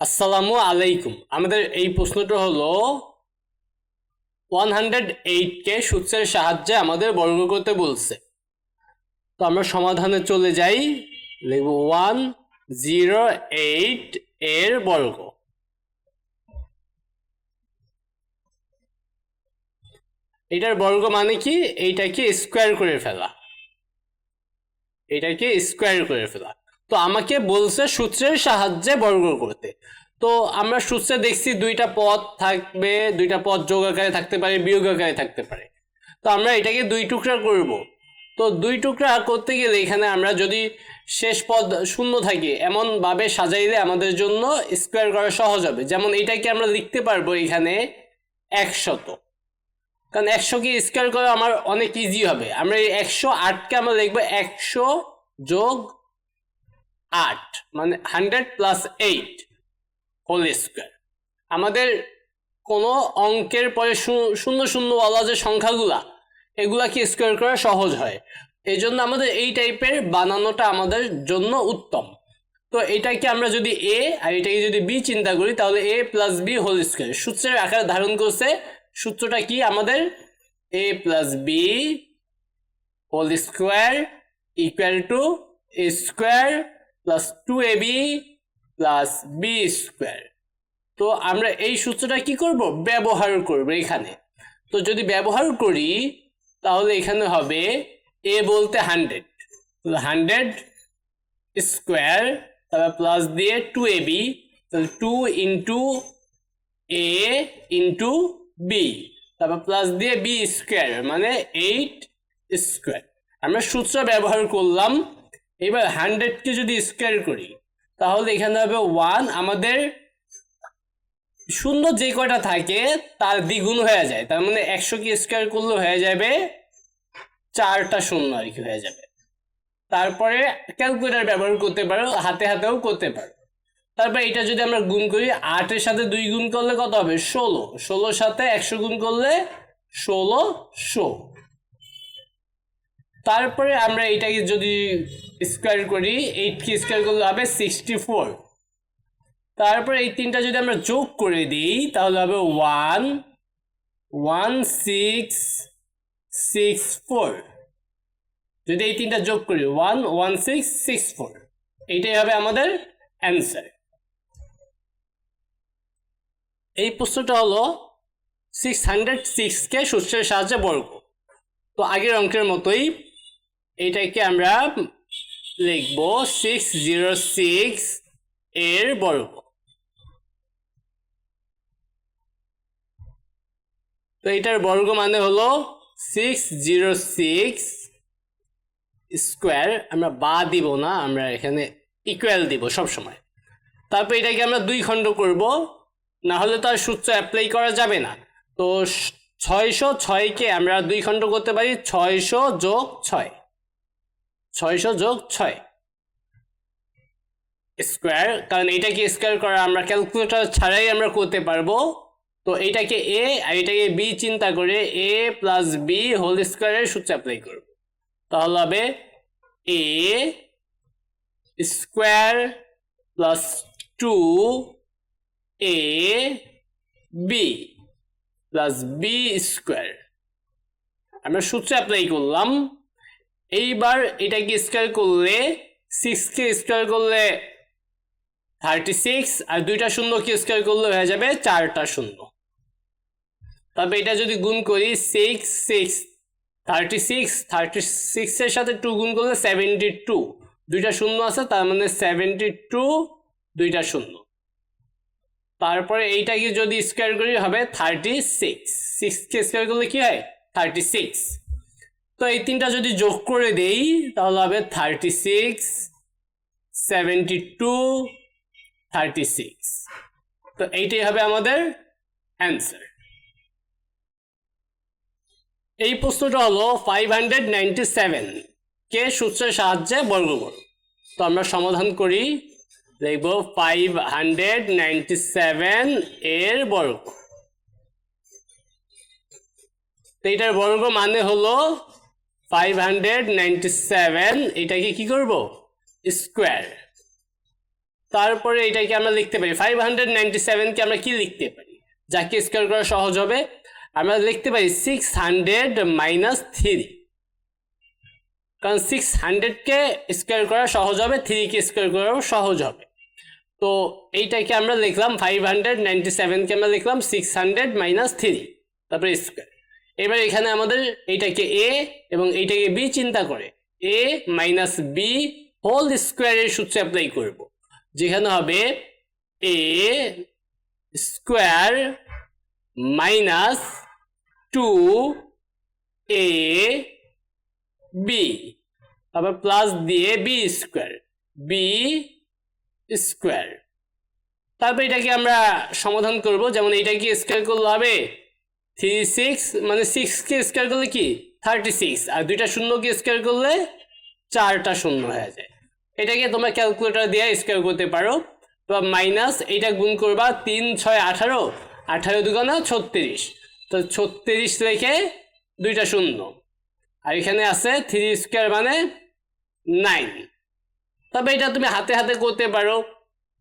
আসসালামু আলাইকুম। আমাদের এই প্রশ্নটা হলো ওয়ান হান্ড্রেড এইটকে সূত্রের সাহায্যে আমাদের বর্গ করতে বলছে। তো আমরা সমাধানে চলে যাই, লিখব ওয়ান জিরো এইট এর বর্গ। এটার বর্গ মানে কি? এইটাকে স্কোয়ার করে ফেলা। এটাকে স্কোয়ার করে ফেলা। তো আমাকে বলছে সূত্রের সাহায্যে বর্গ করতে। তো আমরা সূত্রে দেখছি দুইটা পদ থাকবে, দুইটা পদ যোগ আকারে থাকতে পারে, বিয়োগ আকারে থাকতে পারে। তো আমরা এটাকে দুই টুকরা করব। তো দুই টুকরা করতে গেলে এখানে আমরা যদি শেষ পদ শূন্য থাকে, এমনভাবে সাজাইলে আমাদের জন্য স্কোয়ার করা সহজ হবে। যেমন এটাকে আমরা লিখতে পারব এখানে একশত। কারণ একশোকে স্কোয়ার করা আমার অনেক ইজি হবে। আমরা এই একশো আটকে আমরা লিখব একশো যোগ আট মানে hundred plus eight whole square আমাদের কোনো অঙ্কের পরে শূন্য শূন্যওয়ালা যে সংখ্যাগুলা এগুলাকে স্কোয়ার করা সহজ হয়? এই জন্য আমাদের এই টাইপের বানানোটা আমাদের জন্য উত্তম। তো এটাকে আমরা যদি এ আর এটাকে যদি বি চিন্তা করি, তাহলে A plus B whole square সূত্রের আকার ধারণ করছে, সূত্রটা কি আমাদের? A plus B whole square equal to A square plus two A B plus B square তো আমরা এই সূত্রটা কি করব? ব্যবহার করব এখানে। তো যদি ব্যবহার করি, তাহলে এখানে হবে এ বলতে হান্ড্রেড হান্ড্রেড স্কোয়ার তারপর প্লাস দিয়ে টু এ বি তাহলে two into A into B তারপর প্লাস দিয়ে বি স্কোয়ার মানে এইট স্কোয়ার আমরা সূত্র ব্যবহার করলাম এবার হান্ড্রেডকে যদি স্কোয়ার করি, তাহলে এখানে হবে ওয়ান আমাদের শূন্য যে কয়টা থাকে, তার দ্বিগুণ হয়ে যায়। তার মানে একশো কি স্কোয়ার করলে হয়ে যাবে চারটা শূন্য আর কি হয়ে যাবে। তারপরে ক্যালকুলেটার ব্যবহার করতে পারো, হাতে হাতেও করতে পারো। তারপর এটা যদি আমরা গুণ করি আটের সাথে দুই গুণ করলে কত হবে? ষোলো। ষোলোর সাথে একশো গুণ করলে ষোলো শো তারপরে আমরা এটাকে যদি স্কোয়ার করি এইটকে স্কোয়ার করলে হবে সিক্সটি ফোর তারপরে এই তিনটা যদি আমরা যোগ করে দিই, তাহলে হবে one one six six four যদি এই তিনটা যোগ করি one one six six four এইটাই হবে আমাদের অ্যান্সার এই প্রশ্নটা হলো সিক্স হান্ড্রেড সিক্সকে সূত্রের সাহায্যে বর্গ। তো আগের অঙ্কের মতোই এইটাকে আমরা লিখব সিক্স জিরো সিক্স এর বর্গ। তো এটার বর্গ মানে হলো সিক্স জিরো সিক্স স্কোয়ার আমরা বা দিব না, আমরা এখানে ইকুয়াল দিব সব সময় তারপর এটাকে আমরা দুই খণ্ড করব, না হলে তো আর সূত্র অ্যাপ্লাই করা যাবে না। তো ছয়শো ছয়কে আমরা দুই খণ্ড করতে পারি, ছয়শো যোগ ছয়। ছয়শো যোগ ছয়। স্কোয়ার, কারণ এইটাকে স্কোয়ার করা আমরা ক্যালকুলেটর ছাড়াই আমরা করতে পারব। তো এইটাকে এ আর এটাকে বি চিন্তা করে এ প্লাস বি হোল স্কোয়ারের সূত্র অ্যাপ্লাই করব। তাহলে হবে A square plus two A B plus B square আমরা সূত্র অ্যাপ্লাই করলাম। এইবার এটাকে স্কোয়ার করলে সিক্সকে স্কোয়ার করলে থার্টি সিক্স আর দুইটা শূন্যকে স্কোয়ার করলে হয়ে যাবে চারটা শূন্য। তবে এটা যদি গুণ করি six six thirty six thirty সিক্সের সাথে টু গুণ করলে সেভেন্টি টু দুইটা শূন্য আছে, তার মানে সেভেন্টি টু দুইটা শূন্য। তারপরে এইটাকে যদি স্কোয়ার করি হবে থার্টি সিক্স সিক্সকে স্কোয়ার করলে কি হয়? থার্টি সিক্স তো এই তিনটা যদি যোগ করে দেই, তাহলে হবে thirty six seventy two thirty six তো এইটাই হবে আমাদের অ্যান্সার এই প্রশ্নটা হলো ফাইভ হান্ড্রেড নাইনটি সেভেন কে সূত্রের সাহায্যে বর্গ করো তো আমরা সমাধান করি, দেখব ফাইভ হান্ড্রেড নাইনটি সেভেন এর বর্গ। তো এটার বর্গ মানে হলো ফাইভ হান্ড্রেড নাইনটি সেভেন এটাকে কি করব? স্কোয়ার তারপরে এটাকে আমরা লিখতে পারি। ফাইভ হান্ড্রেড নাইনটি সেভেনকে আমরা কি লিখতে পারি? যাকে স্কোয়ার করা সহজ হবে, আমরা লিখতে পারি সিক্স হান্ড্রেড মাইনাস থ্রি কারণ সিক্স হান্ড্রেডকে স্কোয়ার করা সহজ হবে থ্রিকে স্কোয়ার করাও সহজ হবে। তো এইটাকে আমরা লিখলাম ফাইভ হান্ড্রেড নাইনটি সেভেনকে আমরা লিখলাম সিক্স হান্ড্রেড মাইনাস থ্রি তারপরে স্কোয়ার এবার এখানে আমাদের এইটাকে এ এবং এইটাকে বি চিন্তা করে। এ মাইনাস বি হোল স্কোয়ারের সূত্রে অ্যাপ্লাই করব। যেখানে হবে A square minus two A B তারপর প্লাস দিয়ে বি স্কোয়ার বি স্কোয়ার তারপর এটাকে আমরা সমাধান করব। যেমন এটাকে স্কোয়ার করলে হবে থ্রি সিক্স মানে সিক্সকে স্কোয়ার করলে কি? থার্টি সিক্স আর দুইটা শূন্যকে স্কোয়ার করলে চারটা শূন্য হয়ে যায়। এটাকে তোমরা ক্যালকুলেটর দিয়ে স্কোয়ার করতে পারো। বা মাইনাস এইটা গুণ করবা তিন, ছয়, আঠারো। আঠারো দুগুণা ছত্রিশ। তো ছত্রিশ রেখে দুইটা শূন্য। আর এখানে আছে থ্রি স্কোয়ার মানে নাইন তবে এটা তুমি হাতে হাতে করতে পারো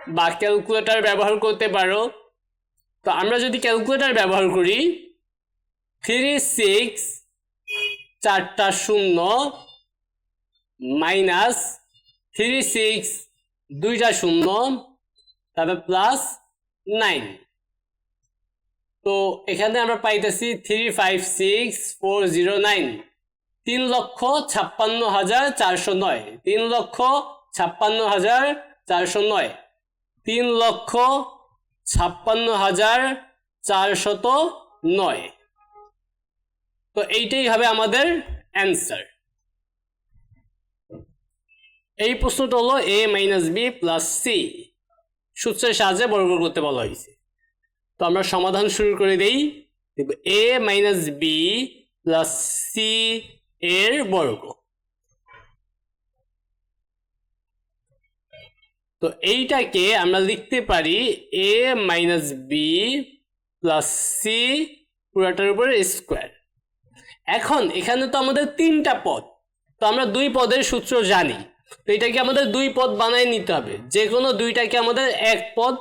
বা ক্যালকুলেটার ব্যবহার করতে পারো। তো আমরা যদি ক্যালকুলেটার ব্যবহার করি থ্রি সিক্স চারটা শূন্য মাইনাস থ্রি সিক্স দুইটা শূন্য তারপর প্লাস নাইন তো এখানে আমরা পাইতেছি three five six four zero nine তিন লক্ষ ছাপ্পান্ন হাজার চারশো নয়। তিন লক্ষ ছাপ্পান্ন হাজার চারশো নয়। তিন লক্ষ ছাপ্পান্ন হাজার চারশত নয়। তো এইটাই হবে আমাদের অ্যান্সার এই প্রশ্নটা হলো A minus B plus C সূত্রের সাহায্যে বর্গ করতে বলা হয়েছে। তো আমরা সমাধান শুরু করে দেই। A minus B plus C এর বর্গ। তো এইটাকে আমরা লিখতে পারি A minus B plus C পুরাটার উপরে স্কোয়ার এখন এখানে তো আমাদের তিনটা পদ। তো আমরা দুই পদের সূত্র জানি। তো এটাকে আমাদের দুই পদ বানায় নিতে হবে। যে কোনো দুইটাকে আমাদের এক পদ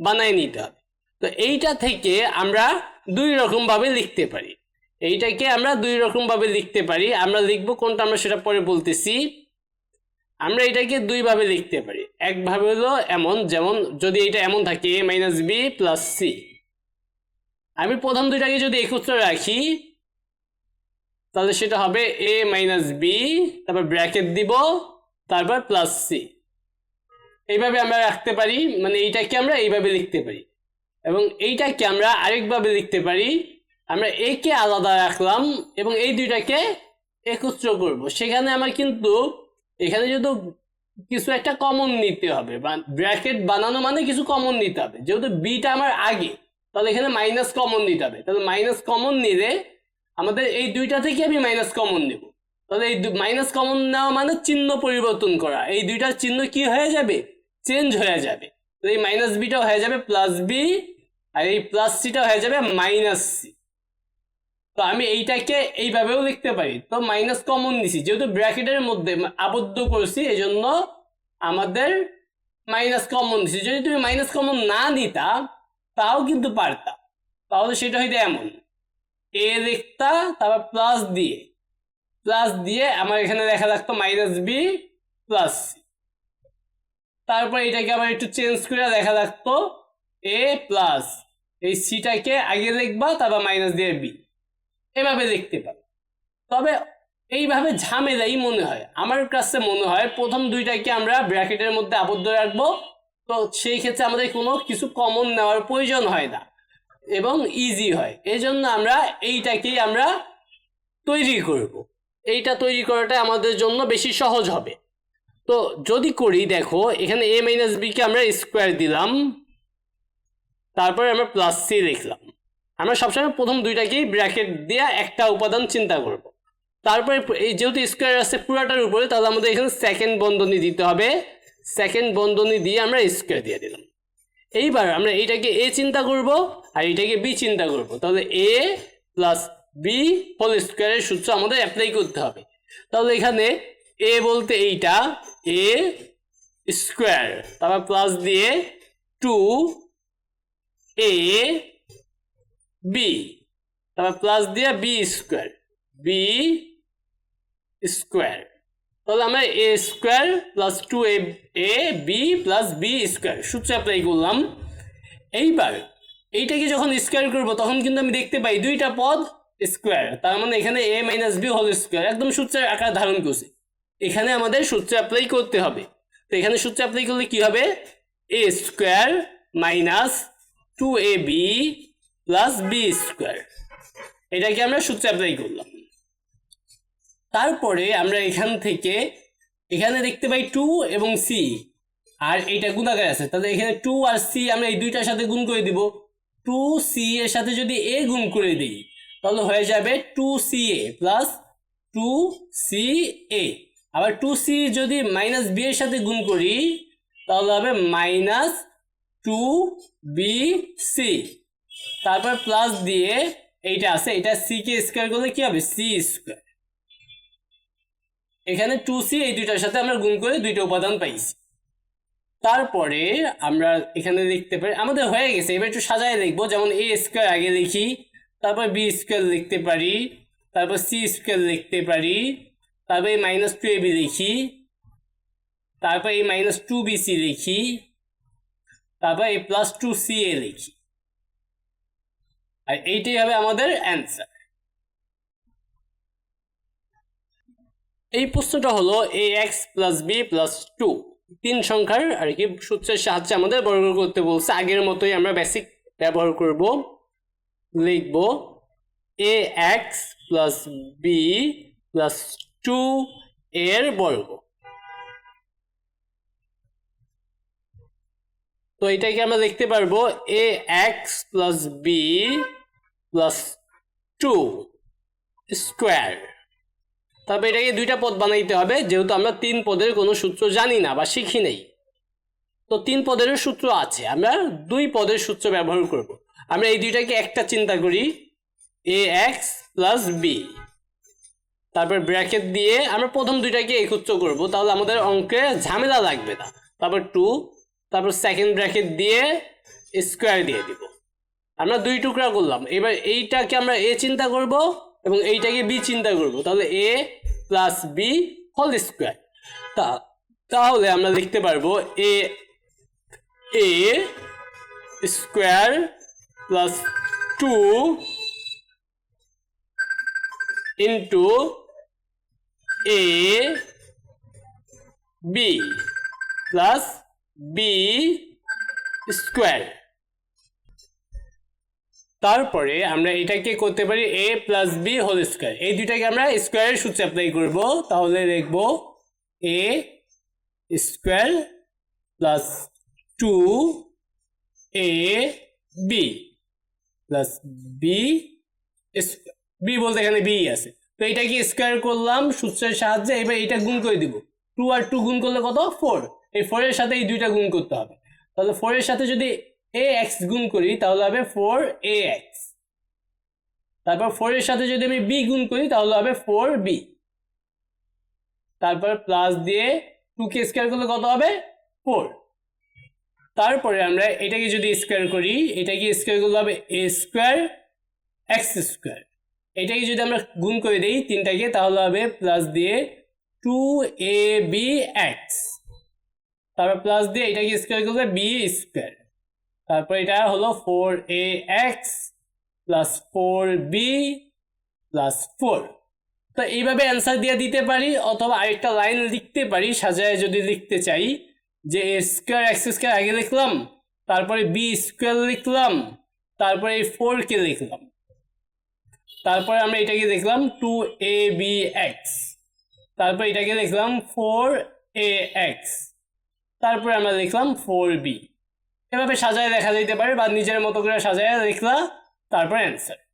বানায় নিতে হবে। তো এইটা থেকে আমরা দুই রকম ভাবে লিখতে পারি। এইটাকে আমরা দুই রকম ভাবে লিখতে পারি। আমরা লিখব কোনটা আমরা সেটা পরে বলতেছি। আমরা এটাকে দুইভাবে লিখতে পারি। একভাবে হলো এমন, যেমন যদি এটা এমন থাকে A minus B plus C আমি প্রথম দুইটাকে যদি একত্র রাখি তাহলে সেটা হবে এ মাইনাস বি তারপর ব্র্যাকেট দিব, তারপর প্লাস সি এইভাবে আমরা রাখতে পারি মানে এইটাকে আমরা এইভাবে লিখতে পারি। এবং এইটাকে আমরা আরেকভাবে লিখতে পারি, আমরা একে আলাদা রাখলাম এবং এই দুইটাকে একত্র করব। সেখানে আমার কিন্তু এখানে যেহেতু কিছু একটা কমন নিতে হবে ব্র্যাকেট বানানো মানে কিছু কমন নিতে হবে। যেহেতু বিটা আমার আগে, তাহলে এখানে মাইনাস কমন নিতে হবে। তাহলে মাইনাস কমন নিলে আমাদের এই দুইটা থেকে আমি মাইনাস কমন নেব। তাহলে এই মাইনাস কমন নেওয়া মানে চিহ্ন পরিবর্তন করা। এই দুইটার চিহ্ন কি হয়ে যাবে? চেঞ্জ হয়ে যাবে। এই মাইনাস বিটা হয়ে যাবে প্লাস বি আর এই প্লাস সিটা হয়ে যাবে মাইনাস সি তো আমি এইটাকে এইভাবেও লিখতে পারি। তো মাইনাস কমন নিছি। যেহেতু ব্র্যাকেটের মধ্যে আবদ্ধ করছি এই জন্য আমাদের মাইনাস কমন দিছি যদি তুমি মাইনাস কমন না দিতা তাও কিন্তু পারতা। তাহলে সেটা হইতে এমন। এ লিখতা তারপর প্লাস দিয়ে প্লাস দিয়ে আমার এখানে দেখা লাগতো মাইনাস বি প্লাস সি তারপর এটাকে আবার একটু চেঞ্জ করে দেখা লাগতো এ প্লাস এই সিটাকে আগে লিখবা তারপর মাইনাস দিয়ে বি এভাবে লিখতে পারো। তবে এইভাবে ঝামেলাই মনে হয়। আমার কাছে মনে হয় প্রথম দুইটাকে আমরা ব্র্যাকেটের মধ্যে আবদ্ধ রাখব। তো সেই ক্ষেত্রে আমাদের কোনো কিছু কমন নেওয়ার প্রয়োজন হয় না। এবং ইজি হয়। এই জন্য আমরা এইটাকেই আমরা তৈরি করব। এইটা তৈরি করাটা আমাদের জন্য বেশি সহজ হবে। তো যদি করি, দেখো, এখানে এ মাইনাস বিকে আমরা স্কোয়ার দিলাম। তারপরে আমরা প্লাস সি লিখলাম। আমরা সবসময় প্রথম দুইটাকেই ব্র্যাকেট দিয়ে একটা উপাদান চিন্তা করব। তারপরে এই যেহেতু স্কোয়ার আছে পুরাটার উপরে, তাহলে আমাদের এখানে সেকেন্ড বন্ধনী দিতে হবে। সেকেন্ড বন্ধনী দিয়ে আমরা স্কোয়ার দিয়ে দিলাম। এইবার আমরা এইটাকে এ চিন্তা করব। আর এটাকে বি চিন্তা করব। তাহলে এ প্লাস বি হোল স্কোয়ারের সূত্র আমাদের অ্যাপ্লাই করতে হবে। তাহলে এখানে এ বলতে এইটা এ স্কোয়ার তারপর প্লাস দিয়ে টু এ বি তারপর প্লাস দিয়ে বি স্কোয়ার বি স্কোয়ার তাহলে আমরা A square plus two A B plus B square সূত্র অ্যাপ্লাই করলাম। এইবার এইটাকে যখন স্কোয়ার করব, তখন কিন্তু আমি দেখতে পাই দুইটা পদ স্কোয়ার তার মানে এখানে A minus B whole square একদম সূত্রের আকার ধারণ করছে। এখানে আমাদের সূত্র অ্যাপ্লাই করতে হবে। তো এখানে সূত্র অ্যাপ্লাই করলে কি হবে? A square minus two A B plus B square এটাকে আমরা সূত্র অ্যাপ্লাই করলাম। তারপরে আমরা এখান থেকে, এখানে দেখতে পাই টু এবং সি আর এইটা গুণাকার আছে। তাহলে এখানে টু আর সি আমরা এই দুইটার সাথে গুণ করে দিব। টু সি এর সাথে যদি এ গুণ করে দিই, তাহলে হয়ে যাবে two C A plus two C A আবার টু সি যদি মাইনাস বি এর সাথে গুণ করি, তাহলে হবে মাইনাস টু বি সি তারপর প্লাস দিয়ে এইটা আছে, এটা সি কে স্কোয়ার করলে কি হবে? সি স্কোয়ার এখানে টু সি এই দুইটার সাথে আমরা গুণ করে দুইটা উপাদান পাইছি। তারপরে আমরা এখানে লিখতে পারি, আমাদের হয়ে গেছে। এবার একটু সাজায় লিখব যেমন এ স্কোয়ার আগে লিখি তারপর বি স্কোয়ার লিখতে পারি, তারপর সি স্কোয়ার লিখতে পারি, তারপর এই মাইনাস টু এ বি লিখি তারপর এই মাইনাস টু বি সি লিখি তারপর এই প্লাস টু সি এ লিখি আর এইটাই হবে আমাদের অ্যান্সার এই প্রশ্নটা হলো A X plus B plus two তিন সংখ্যার আর কি সূত্রের সাহায্যে আমাদের বর্গ করতে বলছে। আগের মতোই আমরা বেসিক ব্যবহার করব, লিখব A X plus B plus two এর বর্গ। তো এটাকে আমরা লিখতে পারব A X plus B plus two square তবে এটাকে দুইটা পদ বানাইতে হবে, যেহেতু আমরা তিন পদের কোনো সূত্র জানি না বা শিখি নেই। তো তিন পদের সূত্র আছে, আমরা দুই পদের সূত্র ব্যবহার করব। আমরা এই দুইটাকে একটা চিন্তা করি এ এক্স প্লাস বি তারপর ব্র্যাকেট দিয়ে আমরা প্রথম দুইটাকে একত্র করব, তাহলে আমাদের অঙ্কে ঝামেলা লাগবে না। তারপর টু, তারপর সেকেন্ড ব্র্যাকেট দিয়ে স্কোয়ার দিয়ে দিব। আমরা দুই টুকরা করলাম, এবার এইটাকে আমরা এ চিন্তা করব এবং এইটাকে বি চিন্তা করব। তাহলে A plus B whole square তা, তাহলে আমরা লিখতে পারব A A square plus two into A B plus B square তারপরে আমরা এটাকে করতে পারি A plus B whole square এই দুইটাকে আমরা স্কোয়ারের সূত্রে অ্যাপ্লাই করব। তাহলে লিখব A square plus two A B plus B B বলতে এখানে বি আছে। তো এটাকে স্কোয়ার করলাম সূত্রের সাহায্যে, এবার এটা গুণ করে দিব। টু আর টু গুণ করলে কত? ফোর এই ফোরের সাথে এই দুইটা গুণ করতে হবে। তাহলে ফোরের সাথে যদি এ এক্স গুণ করি, তাহলে হবে ফোর এ এক্স তারপর ফোরের সাথে যদি আমি বি গুণ করি, তাহলে হবে ফোর বি তারপর প্লাস দিয়ে টু কে স্কোয়ার করলে কত হবে? ফোর তারপরে আমরা এটাকে যদি স্কোয়ার করি, এটাকে স্কোয়ার করলে হবে এ স্কোয়ার এক্স স্কোয়ার এটাকে যদি আমরা গুণ করে দিই তিনটাকে, তাহলে হবে প্লাস দিয়ে টু এ বি এক্স তারপর প্লাস দিয়ে এটাকে স্কোয়ার করলে বি স্কোয়ার তারপর এটা হলো four A X plus four B plus four তো এইভাবে অ্যান্সার দিয়ে দিতে পারি অথবা আরেকটা লাইন লিখতে পারি, সাজায় যদি লিখতে চাই, যে এ স্কোয়ার এক্স স্কোয়ার আগে লিখলাম, তারপরে বি স্কোয়ার লিখলাম, তারপরে এই ফোরকে লিখলাম। তারপরে আমরা এটাকে দেখলাম টু এ বি এক্স তারপর এটাকে লিখলাম ফোর এ এক্স তারপরে আমরা লিখলাম ফোর বি এভাবে সাজায় দেখা যাইতে পারে বা নিজের মতো করে সাজায় লিখলা তারপরে অ্যান্সার